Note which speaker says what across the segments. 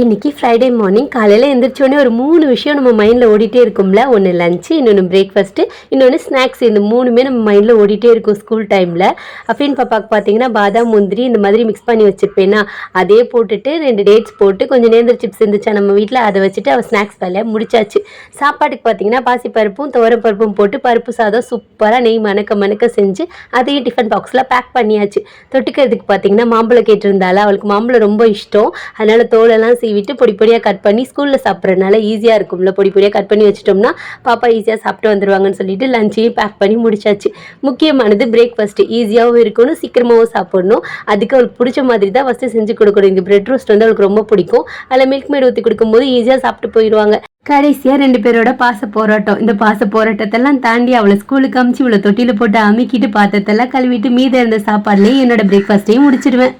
Speaker 1: இன்னைக்கு Friday morning காலையில் எழுந்திரிச்சோடனே ஒரு மூணு விஷயம் நம்ம மைண்டில் ஓடிட்டே இருக்கும்ல. ஒன்று லஞ்சு இன்னொன்று பிரேக்ஃபாஸ்ட்டு இன்னொன்று ஸ்நாக்ஸ் இந்த மூணுமே நம்ம மைண்டில் ஓடிட்டே இருக்கும் ஸ்கூல் டைமில் அஃபின் பாப்பாவுக்கு பார்த்தீங்கன்னா பாதாம் முந்திரி இந்த மாதிரி மிக்ஸ் பண்ணி வச்சுருப்பேன்னா அதே போட்டுட்டு ரெண்டு டேட்ஸ் போட்டு கொஞ்சம் நேந்திர சிப்ஸ் இருந்துச்சா நம்ம வீட்டில் அதை வச்சுட்டு அவள் ஸ்நாக்ஸ் வேலையை முடிச்சாச்சு. சாப்பாட்டுக்கு பார்த்தீங்கன்னா பாசிப்பருப்பும் துவரப்பருப்பும் போட்டு பருப்பு சாதம் சூப்பராக நெய் மணக்க மணக்க செஞ்சு அதையும் டிஃபன் பாக்ஸில் பேக் பண்ணியாச்சு. தொட்டுக்கிறதுக்கு பார்த்தீங்கன்னா மாம்பழம் கேட்டிருந்தால அவளுக்கு மாம்பழம் ரொம்ப இஷ்டம். அதனால் தோலெல்லாம் சீவிட்டு பொடி பொடியாக கட் பண்ணி ஸ்கூலில் சாப்பிட்றதுனால ஈஸியாக இருக்கும்ல. பொடி பொடியாக கட் பண்ணி வச்சிட்டோம்னா பாப்பா ஈஸியாக சாப்பிட்டு வந்துடுவாங்கன்னு சொல்லிட்டு லஞ்சையும் பேக் பண்ணி முடிச்சாச்சு. முக்கியமானது பிரேக்ஃபாஸ்ட் ஈஸியாகவும் இருக்கணும் சீக்கிரமாகவும் சாப்பிடணும். அதுக்கு அவளுக்கு பிடிச்ச மாதிரி தான் ஃபஸ்ட்டு செஞ்சு கொடுக்கணும். இந்த பிரெட் ரோஸ்ட் வந்து அவளுக்கு ரொம்ப பிடிக்கும். அதில் மில்க் மேட் ஊற்றி கொடுக்கும்போது ஈஸியாக சாப்பிட்டு போயிடுவாங்க. கடைசியாக ரெண்டு பேரோட பாச போராட்டம். இந்த பாச போராட்டத்தெல்லாம் தாண்டி அவளை ஸ்கூலுக்கு அமிச்சு இவளை தொட்டியில் போட்டு அமுக்கிட்டு பார்த்ததெல்லாம் கழுவிட்டு மீதம் இருந்த சாப்பாடுலேயே என்னோட பிரேக்ஃபாஸ்ட்டையும் முடிச்சிடுவேன்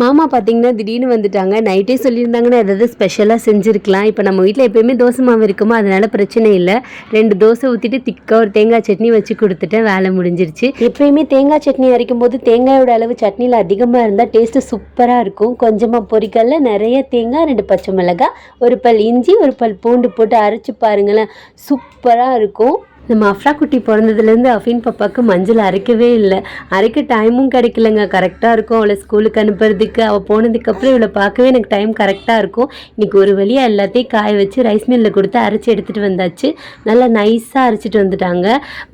Speaker 1: மாமா பார்த்தீங்கன்னா திடீர்னு வந்துட்டாங்க. நைட்டே சொல்லியிருந்தாங்கன்னா ஏதாவது ஸ்பெஷலாக செஞ்சுருக்கலாம். இப்போ நம்ம வீட்டில் எப்பயுமே தோசை மாவு இருக்குமோ? அதனால் பிரச்சனை இல்லை. ரெண்டு தோசை ஊற்றிட்டு திக்காக ஒரு தேங்காய் சட்னி வச்சு கொடுத்துட்டேன். வேலை முடிஞ்சிருச்சு. எப்பயுமே தேங்காய் சட்னி அரைக்கும் போது தேங்காயோட அளவு சட்னியில் அதிகமாக இருந்தால் டேஸ்ட்டு சூப்பராக இருக்கும். கொஞ்சமாக பொரிக்கல்ல நிறைய தேங்காய் ரெண்டு பச்சை மிளகாய் ஒரு பல் இஞ்சி ஒரு பல் பூண்டு போட்டு அரைச்சி பாருங்களேன். சூப்பராக இருக்கும். நம்ம அஃப்ரா குட்டி பிறந்ததுலேருந்து அஃபின் பாப்பாவுக்கு மஞ்சள் அரைக்கவே இல்லை. அரைக்க டைமும் கிடைக்கலங்க. கரெக்டாக இருக்கும். அவளை ஸ்கூலுக்கு அனுப்புறதுக்கு அவள் போனதுக்கப்புறம் இவளை பார்க்கவே எனக்கு டைம் கரெக்டாக இருக்கும். இன்றைக்கி ஒரு வழியாக எல்லாத்தையும் காய வச்சு ரைஸ் மில்லில் கொடுத்து அரைச்சி எடுத்துகிட்டு வந்தாச்சு. நல்லா நைஸாக அரைச்சிட்டு வந்துட்டாங்க.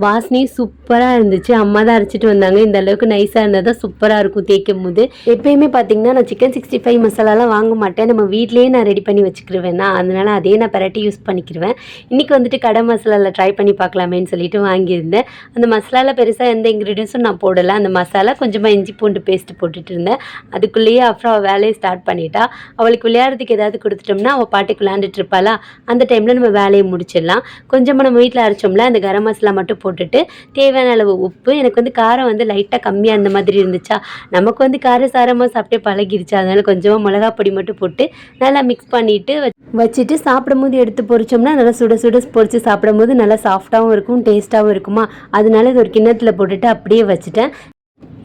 Speaker 1: வாசனையும் சூப்பராக இருந்துச்சு. அம்மா தான் அரைச்சிட்டு வந்தாங்க. இந்த அளவுக்கு நைஸாக இருந்தால் தான் சூப்பராக இருக்கும் தேய்க்கும் போது எப்பயுமே பார்த்தீங்கன்னா நான் சிக்கன் சிக்ஸ்டி ஃபைவ் மசாலாலாம் வாங்க மாட்டேன். நம்ம வீட்லேயே நான் ரெடி பண்ணி வச்சுக்கிருவேன்னா அதனால அதே நான் பரட்டி யூஸ் பண்ணிக்கிருவேன். இன்றைக்கி வந்துட்டு கடை மசாலாவில் ட்ரை பண்ணி பார்க்கலாமேன்னு சொல்லிட்டு வாங்கியிருந்தேன். அந்த மசாலாவில் பெருசாக எந்த இன்க்ரீடியன்ஸும் நான் போடலை. அந்த மசாலா கொஞ்சமாக இஞ்சி பூண்டு பேஸ்ட் போட்டுட்டு இருந்தேன். அதுக்குள்ளேயே அப்புறம் அவள் வேலையை ஸ்டார்ட் பண்ணிட்டா. அவளுக்கு விளையாடுறதுக்கு ஏதாவது கொடுத்துட்டோம்னா அவள் பாட்டுக்கு விளையாண்டுட்டு இருப்பாளா? அந்த டைமில் நம்ம வேலையை முடிச்சிடலாம். கொஞ்சமாக நம்ம வீட்டில் அரைச்சோம்ல அந்த கரம் மசாலா மட்டும் போட்டுட்டு தேவையான அளவு உப்பு எனக்கு வந்து காரம் வந்து லைட்டாக கம்மியாக அந்த மாதிரி இருந்துச்சா? நமக்கு வந்து கார சாரமாக சாப்பிட்டே பழகிருச்சா. அதனால் கொஞ்சமாக மிளகா பொடி மட்டும் போட்டு நல்லா மிக்ஸ் பண்ணிவிட்டு வச்சுட்டு சாப்பிடும்போது எடுத்து பொரிச்சோம்னா நல்லா சுட சுட பொரிச்சு சாப்பிடும்போது நல்லா சாஃப்டாகவும் இருக்கும் டேஸ்ட்டாகவும் இருக்குமா? அதனால இது ஒரு கிண்ணத்தில் போட்டுட்டு அப்படியே வச்சுட்டேன்.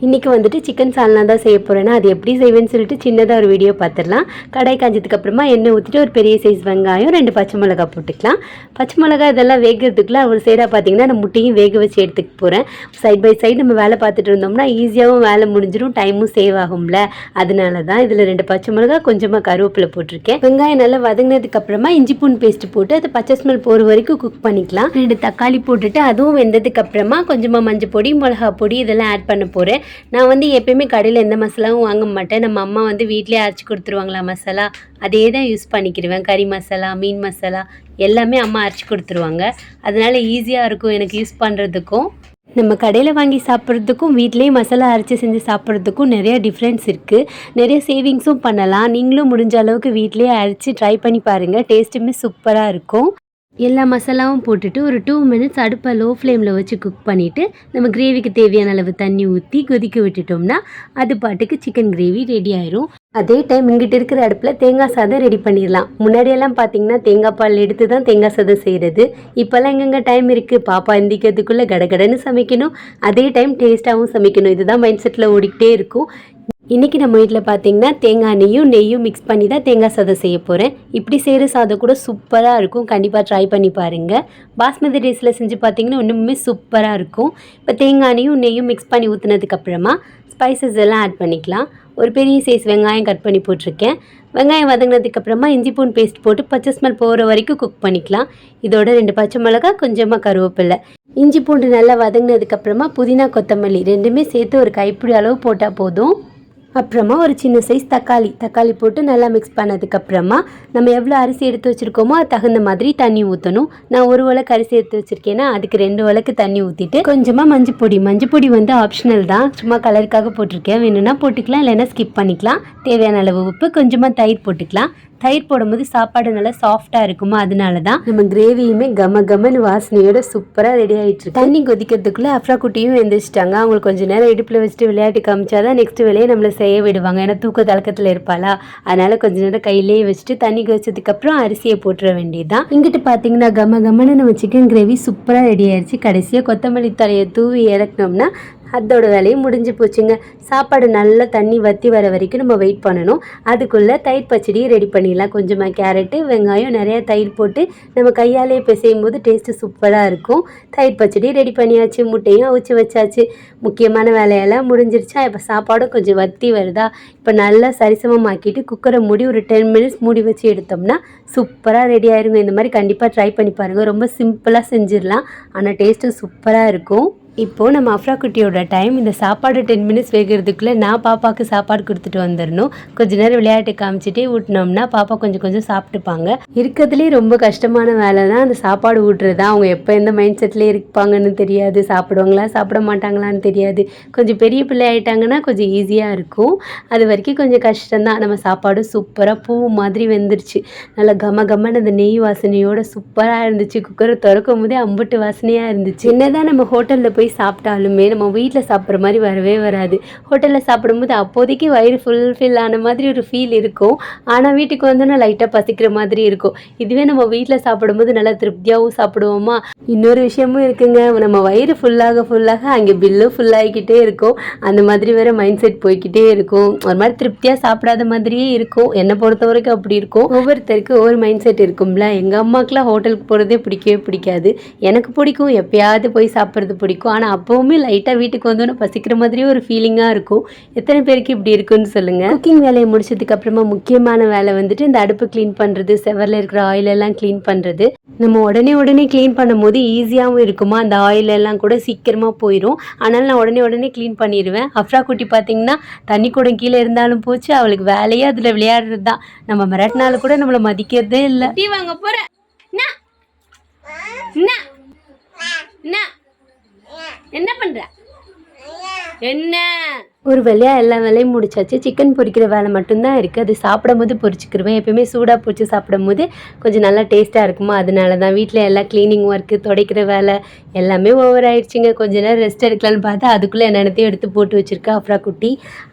Speaker 1: இன்றைக்கி வந்துட்டு சிக்கன் சால்னா தான் செய்ய போகிறேன்னா அது எப்படி செய்வேன்னு சொல்லிட்டு சின்னதாக ஒரு வீடியோ பார்த்துடலாம். கடாய் காஞ்சதுக்கு அப்புறமா எண்ணெய் ஊற்றிட்டு ஒரு பெரிய சைஸ் வெங்காயம் ரெண்டு பச்சை மிளகா போட்டுக்கலாம். பச்சை மிளகா இதெல்லாம் வேகிறதுக்குள்ள ஒரு சைடாக பார்த்தீங்கன்னா நான் முட்டையும் வேக வச்சு எடுத்துக்க போகிறேன் சைட் பை சைடு நம்ம வேலை பார்த்துட்டு இருந்தோம்னா ஈஸியாகவும் வேலை முடிஞ்சிடும் டைமும் சேவ் ஆகும்ல. அதனால தான் இதில் ரெண்டு பச்சை மிளகா கொஞ்சமாக கருவேப்பிலை போட்டிருக்கேன். வெங்காயம் நல்லா வதங்கினதுக்கு அப்புறமா இஞ்சி பூண்டு பேஸ்ட் போட்டு அது பச்சை ஸ்மெல் போகிற வரைக்கும் குக் பண்ணிக்கலாம். ரெண்டு தக்காளி போட்டுட்டு அதுவும் வெந்ததுக்கு அப்புறமா கொஞ்சமாக மஞ்சள் பொடி மிளகா பொடி இதெல்லாம் ஆட் பண்ண போகிறேன் நான் வந்து எப்பயுமே கடையில் எந்த மசாலாவும் வாங்க மாட்டேன். நம்ம அம்மா வந்து வீட்டிலே அரைச்சி கொடுத்துருவாங்களா மசாலா அதே தான் யூஸ் பண்ணிக்கிடுவேன் கறி மசாலா மீன் மசாலா எல்லாமே அம்மா அரைச்சி கொடுத்துருவாங்க. அதனால் ஈஸியாக இருக்கும் எனக்கு யூஸ் பண்ணுறதுக்கும் நம்ம கடையில் வாங்கி சாப்பிட்றதுக்கும் வீட்டிலேயே மசாலா அரைச்சி செஞ்சு சாப்பிட்றதுக்கும் நிறைய டிஃப்ரென்ஸ் இருக்குது நிறைய சேவிங்ஸும் பண்ணலாம். நீங்களும் முடிஞ்ச அளவுக்கு வீட்டிலேயே அரைச்சி ட்ரை பண்ணி பாருங்கள் டேஸ்ட்டுமே சூப்பராக இருக்கும். எல்லா மசாலாவும் போட்டுட்டு ஒரு டூ மினிட்ஸ் அடுப்பை லோ ஃப்ளேமில் வச்சு குக் பண்ணிவிட்டு நம்ம கிரேவிக்கு தேவையான அளவு தண்ணி ஊற்றி கொதிக்க விட்டுட்டோம்னா அது பாட்டுக்கு சிக்கன் கிரேவி ரெடி ஆயிரும். அதே டைம் இங்கிட்ட இருக்கிற அடுப்பில் தேங்காய் சாதம் ரெடி பண்ணிடலாம். முன்னாடியெல்லாம் பார்த்தீங்கன்னா தேங்காய் பால் எடுத்து தான் தேங்காய் சாதம் செய்கிறது இப்போல்லாம் எங்கெங்க டைம் இருக்குது பாப்பா எந்திக்கிறதுக்குள்ளே கடகடன்னு சமைக்கணும். அதே டைம் டேஸ்ட்டாகவும் சமைக்கணும். இதுதான் மைண்ட் செட்டில் ஓடிக்கிட்டே இருக்கும். இன்றைக்கி நம்ம வீட்டில் பார்த்தீங்கன்னா தேங்காய் நெய்யும் நெய்யும் மிக்ஸ் பண்ணி தான் தேங்காய் சாதம் செய்ய போகிறேன் இப்படி செய்கிற சாதம் கூட சூப்பராக இருக்கும். கண்டிப்பாக ட்ரை பண்ணி பாருங்கள் பாஸ்மதி ரைஸில் செஞ்சு பார்த்தீங்கன்னா இன்னுமே சூப்பராக இருக்கும். இப்போ தேங்காய் நெய்யும் நெய்யும் மிக்ஸ் பண்ணி ஊற்றுனதுக்கப்புறமா ஸ்பைசஸ் எல்லாம் ஆட் பண்ணிக்கலாம். ஒரு பெரிய சைஸ் வெங்காயம் கட் பண்ணி போட்டிருக்கேன். வெங்காயம் வதங்கினதுக்கப்புறமா இஞ்சி பூன் பேஸ்ட் போட்டு பச்சை ஸ்மெல் போகிற வரைக்கும் குக் பண்ணிக்கலாம். இதோட ரெண்டு பச்சை மிளகா கொஞ்சமாக கருவேப்பில்லை இஞ்சி பூண்டு நல்லா வதங்கினதுக்கப்புறமா புதினா கொத்தமல்லி ரெண்டுமே சேர்த்து ஒரு கைப்பிடி அளவு போட்டால் போதும். அப்புறமா ஒரு சின்ன சைஸ் தக்காளி. தக்காளி போட்டு நல்லா மிக்ஸ் பண்ணதுக்கப்புறமா நம்ம எவ்வளோ அரிசி எடுத்து வச்சுருக்கோமோ அது தகுந்த மாதிரி தண்ணி ஊற்றணும் நான் ஒரு உலக்கு அரிசி எடுத்து வச்சுருக்கேன்னா அதுக்கு ரெண்டு உலக்கு தண்ணி ஊற்றிட்டு கொஞ்சமாக மஞ்சள் பொடி மஞ்சள் பொடி வந்து ஆப்ஷனல் தான். சும்மா கலருக்காக போட்டிருக்கேன். வேணும்னா போட்டுக்கலாம் இல்லைன்னா ஸ்கிப் பண்ணிக்கலாம். தேவையான அளவு உப்பு கொஞ்சமாக தயிர் போட்டுக்கலாம். தயிர் போடும்போது சாப்பாடு நல்லா சாஃப்டாக இருக்குமா? அதனால தான் நம்ம கிரேவியுமே கம கமன்னு வாசனையோட சூப்பராக ரெடி ஆகிட்டு இருக்கு. தண்ணி கொதிக்கிறதுக்குள்ள அஃப்ரா குட்டியும் எந்திரிச்சிட்டாங்க. அவங்களுக்கு கொஞ்ச நேரம் இடுப்பில் வச்சுட்டு விளையாட்டு காமிச்சாதான் நெக்ஸ்ட் வேலையை நம்மளை செய்ய விடுவாங்க. ஏன்னா தூக்க தழக்கத்தில் இருப்பாளா? அதனால கொஞ்ச நேரம் கையிலேயே வச்சுட்டு தண்ணி கொதிச்சதுக்கப்புறம் அரிசியை போட்டுற வேண்டியதுதான். இங்கிட்டு பார்த்தீங்கன்னா கம கமன்னு நம்ம சிக்கன் கிரேவி சூப்பராக ரெடி ஆயிடுச்சு கடைசியாக கொத்தமல்லி தலையை தூவி இறக்கணும்னா அதோட வேலையும் முடிஞ்சு போச்சுங்க. சாப்பாடு நல்லா தண்ணி வற்றி வர வரைக்கும் நம்ம வெயிட் பண்ணணும். அதுக்குள்ளே தயிர் பச்சடியை ரெடி பண்ணிடலாம். கொஞ்சமாக கேரட்டு வெங்காயம் நிறையா தயிர் போட்டு நம்ம கையாலே பிசையும் போது டேஸ்ட்டு சூப்பராக இருக்கும். தயிர் பச்சடி ரெடி பண்ணியாச்சு. முட்டையும் அவிச்சு வச்சாச்சு. முக்கியமான வேலையெல்லாம் முடிஞ்சிருச்சா? இப்போ சாப்பாடும் கொஞ்சம் வத்தி வருதா? இப்போ நல்லா சரிசமமாக்கிட்டு குக்கரை மூடி ஒரு டென் மினிட்ஸ் மூடி வச்சு எடுத்தோம்னா சூப்பராக ரெடி ஆயிருங்க. இந்த மாதிரி கண்டிப்பாக ட்ரை பண்ணி பாருங்கள் ரொம்ப சிம்பிளாக செஞ்சிடலாம். ஆனால் டேஸ்ட்டு சூப்பராக இருக்கும். இப்போது நம்ம அஃப்ரா குட்டியோட டைம் இந்த சாப்பாடு டென் மினிட்ஸ் வேகிறதுக்குள்ளே நான் பாப்பாவுக்கு சாப்பாடு கொடுத்துட்டு வந்துடணும் கொஞ்ச நேரம் விளையாட்டு காமிச்சிட்டே ஊட்டினோம்னா பாப்பா கொஞ்சம் கொஞ்சம் சாப்பிட்டுப்பாங்க. இருக்கிறதுலே ரொம்ப கஷ்டமான வேலை தான் அந்த சாப்பாடு ஊட்டுறது தான் அவங்க எப்போ எந்த மைண்ட் செட்டில் இருப்பாங்கன்னு தெரியாது. சாப்பிடுவாங்களா சாப்பிட மாட்டாங்களான்னு தெரியாது. கொஞ்சம் பெரிய பிள்ளை ஆகிட்டாங்கன்னா கொஞ்சம் ஈஸியாக இருக்கும். அது வரைக்கும் கொஞ்சம் கஷ்டம்தான். நம்ம சாப்பாடு சூப்பராக பூ மாதிரி வெந்துருச்சு. நல்லா கம கமன்னு அந்த நெய் வாசனையோட சூப்பராக இருந்துச்சு. குக்கரை திறக்கும் போதே அம்புட்டு வாசனையாக இருந்துச்சு. என்னதான் நம்ம ஹோட்டலில் போய் போய் சாப்பிட்டாலுமே நம்ம வீட்டில் சாப்பிட்ற மாதிரி வரவே வராது. ஹோட்டலில் சாப்பிடும்போது அப்போதைக்கு வயிறு ஃபுல்ஃபில் ஆன மாதிரி ஒரு ஃபீல் இருக்கும். ஆனால் வீட்டுக்கு வந்தோன்னா லைட்டாக பசிக்கிற மாதிரி இருக்கும். இதுவே நம்ம வீட்டில் சாப்பிடும்போது நல்லா திருப்தியாகவும் சாப்பிடுவோமா? இன்னொரு விஷயமும் இருக்குங்க. நம்ம வயிறு ஃபுல்லாக ஃபுல்லாக அங்கே பில்லும் ஃபுல்லாகிக்கிட்டே இருக்கும். அந்த மாதிரி வேறு மைண்ட் செட் போய்க்கிட்டே இருக்கும். ஒரு மாதிரி திருப்தியாக சாப்பிடாத மாதிரியே இருக்கும். என்னை பொறுத்த வரைக்கும் அப்படி இருக்கும். ஒவ்வொருத்தருக்கு ஒவ்வொரு மைண்ட் செட் இருக்கும்ல. எங்கள் அம்மாக்கெலாம் ஹோட்டலுக்கு போகிறதே பிடிக்கவே பிடிக்காது. எனக்கு பிடிக்கும். எப்பயாவது போய் சாப்பிட்றது பிடிக்கும். ஆனால் அப்போவுமே லைட்டாக வீட்டுக்கு வந்தோன்னே பசிக்கிற மாதிரியே ஒரு ஃபீலிங்காக இருக்கும். எத்தனை பேருக்கு இப்படி இருக்குன்னு சொல்லுங்கள் குக்கிங் வேலையை முடிச்சதுக்கு அப்புறமா முக்கியமான வேலை வந்துட்டு இந்த அடுப்பு க்ளீன் பண்ணுறது செவரில் இருக்கிற ஆயில் எல்லாம் க்ளீன் பண்ணுறது நம்ம உடனே உடனே க்ளீன் பண்ணும்போது ஈஸியாகவும் இருக்குமா? அந்த ஆயில் எல்லாம் கூட சீக்கிரமாக போயிடும் ஆனால் நான் உடனே உடனே க்ளீன் பண்ணிடுவேன் அஃப்ரா குட்டி பார்த்தீங்கன்னா தண்ணி குடம் கீழே இருந்தாலும் போச்சு அவளுக்கு வேலையே அதில் விளையாடுறது தான். நம்ம மிரட்டினாலும் கூட நம்மளை மதிக்கிறதே இல்லை.
Speaker 2: டீ வாங்க என்ன என்ன என்ன பண்ற? என்ன?
Speaker 1: ஒரு வழியாக எல்லா வேலையும் முடிச்சாச்சு. சிக்கன் பொரிக்கிற வேலை மட்டும்தான் இருக்குது அது சாப்பிடும்போது பொரிச்சிக்கிருவேன் எப்பயுமே சூடாக பொரிச்சு சாப்பிடும்போது கொஞ்சம் நல்லா டேஸ்ட்டாக இருக்குமா? அதனால தான் வீட்டில் எல்லாம் க்ளீனிங் ஒர்க்கு துடைக்கிற வேலை எல்லாமே ஓவர் ஆயிடுச்சுங்க. கொஞ்ச நேரம் ரெஸ்ட் எடுக்கலான்னு பார்த்தா அதுக்குள்ளே என்னென்னத்தையும் எடுத்து போட்டு வச்சுருக்கா அப்புறம் குட்டி.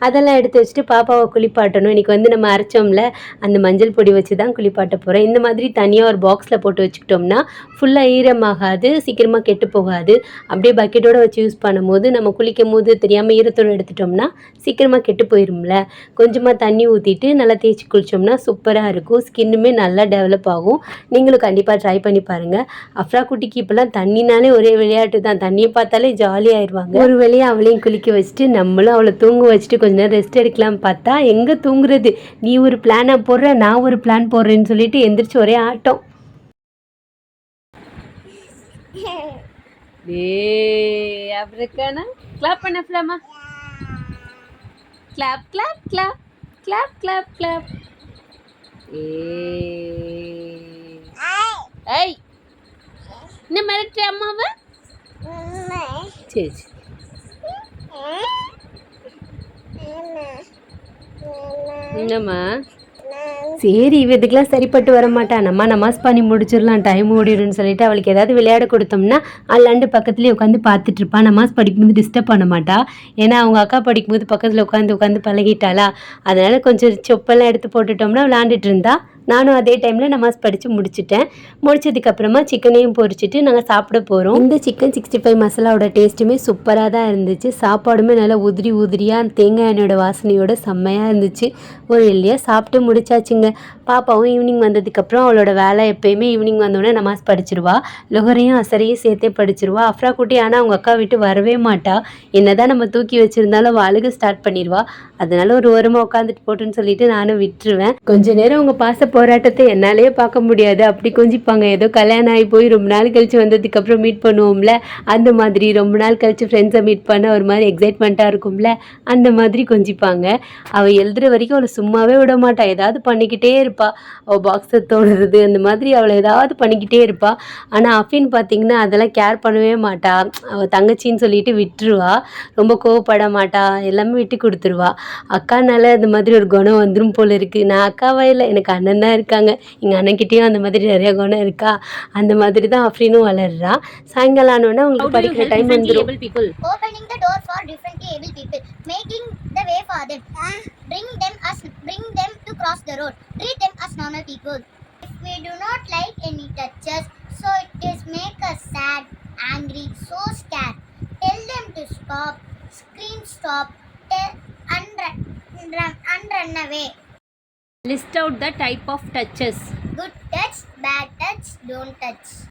Speaker 1: அதெல்லாம் எடுத்து வச்சுட்டு பாப்பாவை குளிப்பாட்டணும். இன்றைக்கி வந்து நம்ம அரைச்சோம்ல அந்த மஞ்சள் பொடி வச்சு தான் குளிப்பாட்ட போகிறேன் இந்த மாதிரி தனியாக ஒரு பாக்ஸில் போட்டு வச்சுக்கிட்டோம்னா ஃபுல்லாக ஈரமாகாது சீக்கிரமாக கெட்டு போகாது. அப்படியே பக்கெட்டோடு வச்சு யூஸ் பண்ணும்போது நம்ம குளிக்கும் போது தெரியாமல் ஈரத்தோடு எடுத்துட்டோம்னா சீக்கிரமாக கெட்டு போயிரும்ல. கொஞ்சமாக தண்ணி ஊற்றிட்டு நல்லா தேய்ச்சி குளித்தோம்னா சூப்பராக இருக்கும். ஸ்கின்னுமே நல்லா டெவலப் ஆகும். நீங்களும் கண்டிப்பாக ட்ரை பண்ணி பாருங்கள் அஃப்ரா குட்டிக்கு இப்போலாம் தண்ணினாலே ஒரே விளையாட்டு தான். தண்ணியை பார்த்தாலே ஜாலியாகிடுவாங்க ஒரு வேலையை அவளையும் குளிக்க வச்சுட்டு நம்மளும் அவளை தூங்க வச்சுட்டு கொஞ்ச நேரம் ரெஸ்ட் எடுக்கலாம் பார்த்தா எங்கே தூங்குறது? நீ ஒரு பிளானை போடுற நான் ஒரு பிளான் போடுறேன்னு சொல்லிட்டு எந்திரிச்சு ஒரே ஆட்டம்.
Speaker 2: ஏ அப்படி இருக்கானா? கிளாப் பண்ண clap clap clap clap clap clap ஏய். என்ன மிரட்டுற அம்மாவை? சரி சரி. என்னம்மா?
Speaker 1: சரி இதுக்கெல்லாம் சரிப்பட்டு வர மாட்டா நம்ம நமாஸ் பண்ணி முடிச்சிடலாம் டைம் ஓடிடும்னு சொல்லிட்டு அவளுக்கு ஏதாவது விளையாட கொடுத்தோம்னா அல்லாண்டு பக்கத்துலேயே உட்காந்து பார்த்துட்டு இருப்பா. நமாஸ் படிக்கும்போது டிஸ்டர்ப் பண்ண மாட்டா. ஏன்னா அவங்க அக்கா படிக்கும்போது பக்கத்தில் உட்காந்து உட்காந்து பழகிட்டாளா. அதனால் கொஞ்சம் சொப்பெல்லாம் எடுத்து போட்டுட்டோம்னா விளாண்டுட்டு இருந்தா நானும் அதே டைமில் நமாஸ் படித்து முடிச்சிட்டேன். முடிச்சதுக்கப்புறமா சிக்கனையும் பொரிச்சிட்டு நாங்கள் சாப்பிட போகிறோம் இந்த சிக்கன் சிக்ஸ்டி ஃபைவ் மசாலாவோட டேஸ்ட்டுமே சூப்பராக தான் இருந்துச்சு. சாப்பாடுமே நல்லா உதிரி உதிரியாக தேங்காய் எண்ணெயோட வாசனையோட செம்மையாக இருந்துச்சு. ஒரு இல்லையா சாப்பிட்டு முடிச்சாச்சுங்க. பாப்பாவும் ஈவினிங் வந்ததுக்கப்புறம் அவளோட வேலை எப்பயுமே ஈவினிங் வந்தோடனே நமாஸ் படிச்சிருவா. லொஹரையும் அசரையும் சேர்த்தே படிச்சிருவா. அஃப்ரா குட்டி ஆனால் அவங்க அக்கா விட்டு வரவே மாட்டா. என்னதான் நம்ம தூக்கி வச்சிருந்தாலும் அவள் அழுக ஸ்டார்ட் பண்ணிடுவா அதனால ஒரு ஓரமாக உட்காந்துட்டு போட்டுன்னு சொல்லிட்டு நானும் விட்டுருவேன். கொஞ்ச நேரம் அவங்க பாச போராட்டத்தை என்னாலேயே பார்க்க முடியாது. அப்படி கொஞ்சிப்பாங்க. ஏதோ கல்யாணம் ஆகி போய் ரொம்ப நாள் கழித்து வந்ததுக்கப்புறம் மீட் பண்ணுவோம்ல. அந்த மாதிரி ரொம்ப நாள் கழிச்சு ஃப்ரெண்ட்ஸை மீட் பண்ண ஒரு மாதிரி எக்ஸைட்மெண்ட்டாக இருக்கும்ல. அந்த மாதிரி கொஞ்சிப்பாங்க. அவள் எழுதுகிற வரைக்கும் அவளை சும்மாவே விட மாட்டாள் ஏதாவது பண்ணிக்கிட்டே இருப்பாள் அவள் பாக்ஸை தோணுறது அந்த மாதிரி அவளை ஏதாவது பண்ணிக்கிட்டே இருப்பாள் ஆனால் அஃபின் பார்த்திங்கன்னா அதெல்லாம் கேர் பண்ணவே மாட்டாள் அவள் தங்கச்சின்னு சொல்லிட்டு விட்டுருவா. ரொம்ப கோவப்பட மாட்டா. எல்லாமே விட்டு கொடுத்துருவா. அக்கானால அந்த மாதிரி ஒரு குணம் வந்துடும் போல இருக்குது நான் அக்காவே இல்லை எனக்கு அண்ணன் தான் இருக்காங்க எங்கள் அண்ணன்கிட்டயும் அந்த மாதிரி நிறைய குணம் இருக்கா அந்த மாதிரி தான் அஃப்ரீனும் வளர்றா சாயங்காலம் ஆனோடனே உங்களுக்கு படிக்கிற டைம் வந்துடும்
Speaker 2: people
Speaker 3: opening the door for differently able people, making the way for them, bring them us, bring them to cross the road, treat them as normal people. If we do not like any touches, so it is make us sad, angry, so scared. Tell them to stop, scream stop, tell, and run, run, and run away.
Speaker 1: List out the type of touches.
Speaker 3: Good touch, bad touch, don't touch.